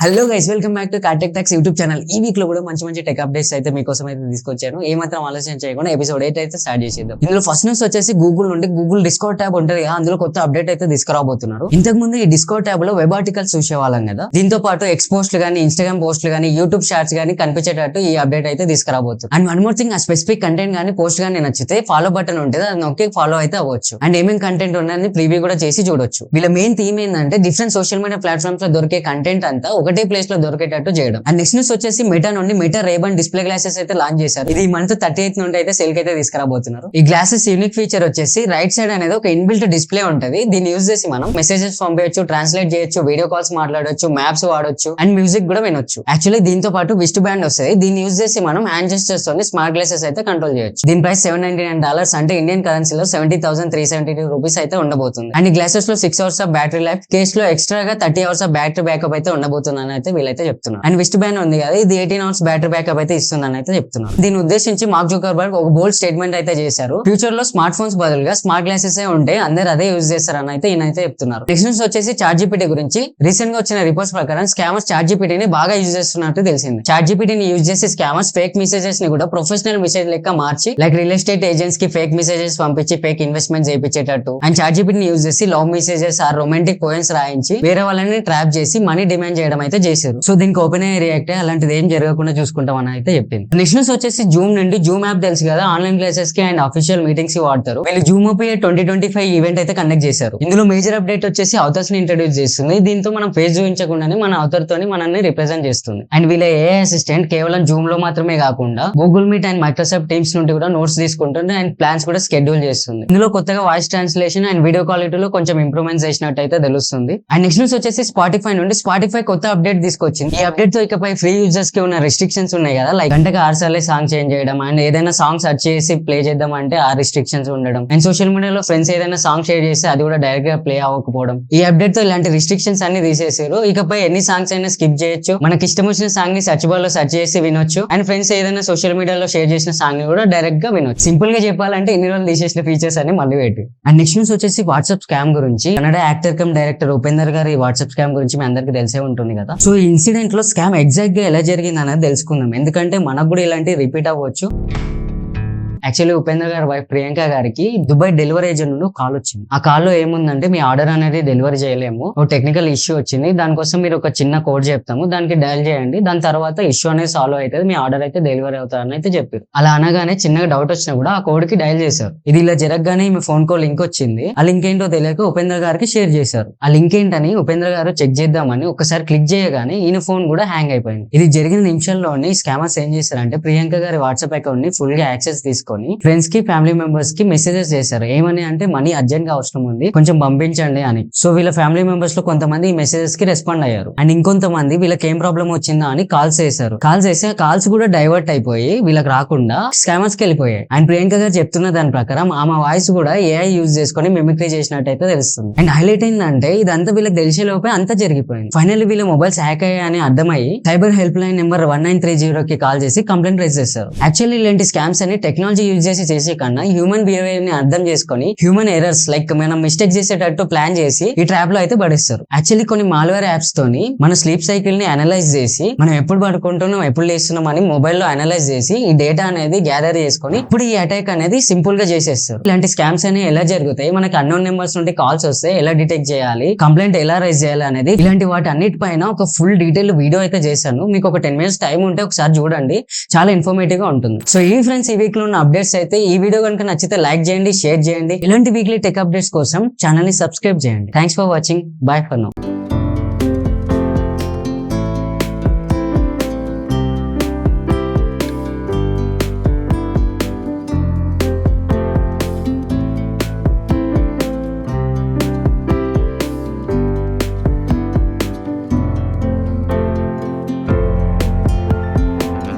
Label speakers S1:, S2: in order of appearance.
S1: Hello guys welcome back to cartech talks YouTube channel ఈ వీక్లో కూడా మంచి మంచి టెక్ అప్డేట్స్ అయితే మీకోసం అయితే తీసుకొచ్చాను. ఏమాత్రం ఆలోచన చేయకుండా ఎపిసోడ్ ఎయిట్ అయితే స్టార్ట్ చేసేద్దాం. ఇందులో ఫస్ట్ న్యూస్ వచ్చేసి గూగుల్ నుండి గూగుల్ డిస్కౌంట్ ట్యాబ్ ఉంటుంది కదా అందులో కొత్త అప్డేట్ అయితే తీసుకురాబోతున్నారు. ఇంతకు ముందు ఈ డిస్కౌంట్ ట్యాబ్లో వెబ్ ఆర్టికల్స్ చూసేవాళ్ళం కదా. దీంతో పాటు ఎక్స్ పోస్ట్లు కానీ ఇన్స్టాగ్రామ్ పోస్ట్లు కానీ యూట్యూబ్ షార్ట్స్ కానీ కనిపించేటట్టు ఈ అప్డేట్ అయితే తీసుకురాబోతుంది అండ్ వన్ మోర్ థింగ్ ఆ స్పెసిఫిక్ కంటెంట్ కానీ పోస్ట్ కానీ నచ్చితే ఫాలో బటన్ ఉంటుంది అది నొక్కి ఫాలో అయితే అవ్వచ్చు. అండ్ ఏమేమి కంటెంట్ ఉన్నాయని ప్రివ్యూ కూడా చేసి చూడొచ్చు. వీళ్ళ మెయిన్ థీమ్ ఏంటంటే డిఫరెంట్ సోషల్ మీడియా ప్లాట్ఫామ్స్లో దొరికే కంటెంట్ అంతా ఒకటే ప్లేస్లో దొరికేటట్టు చేయడం. అండ్ నెక్స్ట్ న్యూస్ వచ్చేసి మెటా నుండి Meta Ray Ban display glasses అయితే లాంచ్ చేశారు. ఇది మంత్ థర్టీ ఎయిత్ నుండి అయితే సేల్ అయితే తీసుకురాబోతున్నారు. ఈ గ్లాసెస్ యూనిక్ ఫీచర్ వచ్చేసి రైట్ సైడ్ అనేది ఒక ఇన్బిల్ట్ డిస్ప్లే ఉంటది. దీన్ని యూజ్ చేసి మనం మెసేజెస్ పంపించచ్చు ట్రాన్స్లేట్ చేయొచ్చు వీడియో కాల్స్ మాట్లాడొచ్చు మ్యాప్స్ వాడొచ్చు అండ్ మ్యూజిక్ కూడా వినొచ్చు. యాక్చువల్లీ దీంతో పాటు విస్ట్ బ్యాండ్ వస్తుంది దీన్ని యూజ్ చేసి మనం హ్యాండ్ జెస్టర్స్ తోని స్మార్ట్ గ్లాసెస్ అయితే కంట్రోల్ చేయొచ్చు. దీని price seven ninety nine dollars అంటే ఇండియన్ కరెన్సీలో seventy thousand three seventy two rupees అయితే ఉండబోతుంది. And గ్లాసెస్లో six hours of battery life కేస్లో extra గా thirty hours of battery backup అయితే ఇస్తుందని అయితే వీళ్ళైతే చెప్తున్నారు. అండ్ విస్ట్ బ్యాన్ ఉంది కదా ఇది ఎయిటీన్ అవర్స్ బ్యాటరీ బ్యాకప్ అయితే ఇస్తుందని అయితే చెప్తున్నారు. దీని ఉద్దేశించి మార్క్ జుకర్బర్గ్ ఒక బోల్డ్ స్టేట్మెంట్ అయితే చేశారు. ఫ్యూచర్లో స్మార్ట్ ఫోన్స్ బదులుగా స్మార్ట్ గ్లాసెస్ ఉంటే అందరు అదే యూజ్ చేస్తారని అయితే ఈయన అయితే చెప్తున్నారు. నెక్స్ట్ న్యూస్ వచ్చేసి చార్ట్ జీపీటీ గురించి. రీసెంట్గా వచ్చిన రిపోర్ట్స్ ప్రకారం స్కామర్స్ చార్ట్ జీపీటీని బాగా యూజ్ చేస్తున్నట్టు తెలిసింది. చార్ట్ జీపీటీని యూజ్ చేసి స్కామర్స్ ఫేక్ మెసేజెస్ని కూడా ప్రొఫెషనల్ మెసేజ్ లెక్క మార్చి లైక్ రియల్ ఎస్టేట్ ఏజెంట్స్కి ఫేక్ మెసేజెస్ పంపించి ఫేక్ ఇన్వెస్ట్మెంట్ చేయించేటట్టు అండ్ చార్ట్ జీపీటీని యూజ్ చేసి లవ్ మెసేజెస్ ఆ రొమాంటిక్ పోయిన్స్ రాయించి వేరే వాళ్ళని ట్రాప్ చేసి మనీ డిమాండ్ చేయడం అయితే చేశారు. సో దీనికి ఓపెన్ అయ్యే రియాక్ట్ అలాంటిది ఏం జరగకుండా చూసుకుంటాం అని అయితే చెప్పింది. నెక్స్ట్ న్యూస్ వచ్చేసి జూమ్ నుండి జూమ్ యాప్ తెలుసు కదా ఆన్లైన్ క్లాసెస్కి అండ్ అఫీషియల్ మీటింగ్స్కి వాడతారు. వీళ్ళు Zoom OP twenty twenty five event అయితే కండక్ట్ చేశారు. ఇందులో మేజర్ అప్డేట్ వచ్చేసి అవతర్స్ని ఇంట్రడ్యూస్ చేస్తుంది. దీంతో మనం ఫేస్ చూపించకుండానే మన అవతర్ తోని మనల్ని రిప్రజెంట్ చేస్తుంది. అండ్ వీళ్ళ ఏ అసిస్టెంట్ కేవలం జూమ్లో మాత్రమే కాకుండా Google Meet and Microsoft Teams నుండి కూడా నోట్స్ తీసుకుంటుంది అండ్ ప్లాన్స్ కూడా స్కెడ్యూల్ చేస్తుంది. ఇందులో కొత్తగా వాయిస్ ట్రాన్స్లేషన్ అండ్ వీడియో క్వాలిటీలో కొంచెం ఇంప్రూవ్మెంట్ చేసినట్టు అయితే తెలుస్తుంది. అండ్ నెక్స్ట్ న్యూస్ వచ్చేసి స్పాటిఫై నుండి స్పాటిఫై కొత్త అప్డేట్ తీసుకొచ్చింది. ఈ అప్డేట్తో ఇకపై ఫ్రీ యూజర్స్కి ఉన్న రెస్ట్రిక్షన్స్ ఉన్నాయి కదా. లైక్ గంటకి ఆరు సార్లు సాంగ్ చేంజ్ చేయడం అండ్ ఏదైనా సాంగ్ సెర్చ్ చేసి ప్లే చేద్దాం అంటే ఆ రిస్ట్రిక్షన్స్ ఉండడం. అండ్ సోషల్ మీడియాలో ఫ్రెండ్స్ ఏదైనా సాంగ్ షేర్ చేస్తే అది కూడా డైరెక్ట్గా ప్లే అవ్వకపోవడం. ఈ అప్డేట్తో ఇలాంటి రిస్ట్రిక్షన్స్ అన్ని తీసేసారు. ఇకపై ఎన్ని సాంగ్స్ అయినా స్కిప్ చేయొచ్చు. మనకి ఇష్టం వచ్చిన సాంగ్ని సర్చ్ బార్లో సెర్చ్ చేసి వినొచ్చు. అండ్ ఫ్రెండ్స్ ఏదైనా సోషల్ మీడియాలో షేర్ చేసిన సాంగ్ని కూడా డైరెక్ట్గా వినొచ్చు. సింపుల్గా చెప్పాలంటే ఇన్ని రోజులు తీసేసిన ఫీచర్స్ అన్ని మళ్ళీ పెట్టి. అండ్ నెక్స్ట్ న్యూస్ వచ్చేసి వాట్సాప్ స్కామ్ గురించి. Kannada actor cum director Upendra గారి వాట్సాప్ స్కామ్ గురించి మీ అందరికి తెలిసే ఉంటుంది కదా. సో ఈ ఇన్సిడెంట్లో స్కామ్ ఎగ్జాక్ట్గా ఎలా జరిగింది అనేది తెలుసుకుందాం. ఎందుకంటే మనకు కూడా ఇలాంటి రిపీట్ అవ్వచ్చు. యాక్చువల్లీ ఉపేంద్ర గారి వైఫ్ ప్రియాంక గారికి దుబాయ్ డెలివరీ ఏజెంట్ నుండి కాల్ వచ్చింది. ఆ కాల్లో ఏముందంటే మీ ఆర్డర్ అనేది డెలివరీ చేయలేము. ఒక టెక్నికల్ ఇష్యూ వచ్చింది. దానికోసం మీరు ఒక చిన్న కోడ్ చెప్తాము. దానికి డయల్ చేయండి. దాని తర్వాత ఇష్యూ అనేది సాల్వ్ అవుతుంది. మీ ఆర్డర్ అయితే డెలివరీ అవుతారని అయితే చెప్పారు. అలా అనగానే చిన్నగా డౌట్ వచ్చినా కూడా ఆ కోడ్కి డయల్ చేశారు. ఇది ఇలా జరగగానే మీ ఫోన్ కో లింక్ వచ్చింది. ఆ లింక్ ఏంటో తెలియక ఉపేంద్ర గారికి షేర్ చేశారు. ఆ లింక్ ఏంటని ఉపేంద్ర గారు చెక్ చేద్దామని ఒకసారి క్లిక్ చేయగానే ఈయన ఫోన్ కూడా హ్యాంగ్ అయిపోయింది. ఇది జరిగిన నిమిషంలోనే స్కామర్స్ ఏం చేశారంటే ప్రియాంక గారి వాట్సాప్ అకౌంట్ని ఫుల్గా యాక్సెస్ తీసుకొని ఫ్రెండ్స్కి ఫ్యామిలీ మెంబర్స్కి మెసేజెస్ చేశారు. ఏమని అంటే మనీ అర్జెంట్గా అవసరం ఉంది కొంచెం పంపించండి అని. సో వీళ్ళ ఫ్యామిలీ మెంబర్స్లో కొంతమంది ఈ మెసేజెస్కి రెస్పాండ్ అయ్యారు. అండ్ ఇంకొంతమంది వీళ్ళకి ఏం ప్రాబ్లం వచ్చిందా అని కాల్స్ చేశారు. కాల్స్ చేస్తే కాల్స్ కూడా డైవర్ట్ అయిపోయి వీళ్ళకి రాకుండా స్కామర్స్కి వెళ్ళిపోయాయి. అండ్ ప్రియాంక గారు చెప్తున్న దాని ప్రకారం ఆమె వాయిస్ కూడా ఏఐ యూజ్ చేసుకొని మిమిక్రీ చేసినట్టు అయితే తెలుస్తుంది. అండ్ హైలైట్ ఏంటంటే ఇదంతా వీళ్ళకి తెలిసే లోపే అంతా జరిగిపోయింది. ఫైనల్లీ వీళ్ళ మొబైల్స్ హ్యాక్ అయ్యాయని అర్థమయ్యి cyber help line number one nine three zero కి కాల్ చేసి కంప్లైంట్ రైజ్ చేశారు. యాక్చువల్లీ ఇలాంటి స్కామ్స్ అని టెక్నాలజీ యూజ్ చేసి చేసే కన్నా హ్యూమన్ బిహేవియర్ని అర్థం చేసుకొని హ్యూమన్ ఎర్రర్స్ లైక్ మనం మిస్టేక్ చేసేటట్టు ప్లాన్ చేసి ఈ ట్రాప్లో అయితే పడిస్తారు. యాక్చువల్లీ కొన్ని మాల్వేర్ యాప్స్ తోని మన స్లీప్ సైకిల్ని అనలైజ్ చేసి మనం ఎప్పుడు పడుకుంటున్నాం ఎప్పుడు లేస్తున్నాం అని మొబైల్లో అనలైజ్ చేసి ఈ డేటా అనేది గ్యాదర్ చేసుకొని ఇప్పుడు ఈ అటాక్ అనేది సింపుల్గా చేసేస్తారు. ఇలాంటి స్కామ్స్ అనేవి ఎలా జరుగుతాయి? మనకి అన్నోన్ నెంబర్స్ నుండి కాల్స్ వస్తే ఎలా డిటెక్ట్ చేయాలి? కంప్లైంట్ ఎలా రైజ్ చేయాలి అనేది ఇలాంటి వాటి అన్నిటిపైన ఒక ఫుల్ డీటెయిల్ వీడియో అయితే చేశాను. మీకు ఒక టెన్ మినిట్స్ టైం ఉంటే ఒకసారి చూడండి. చాలా ఇన్ఫర్మేటివ్గా ఉంటుంది. సో ఈ ఫ్రెండ్స్ ఈ వీక్లో ఉన్న అప్డేట్స్ అయితే ఈ వీడియో కనుక నచ్చితే లైక్ చేయండి షేర్ చేయండి. ఇలాంటి వీక్లీ టెక్ అప్డేట్స్ కోసం ఛానల్ని సబ్స్క్రైబ్ చేయండి. Thanks for watching bye for now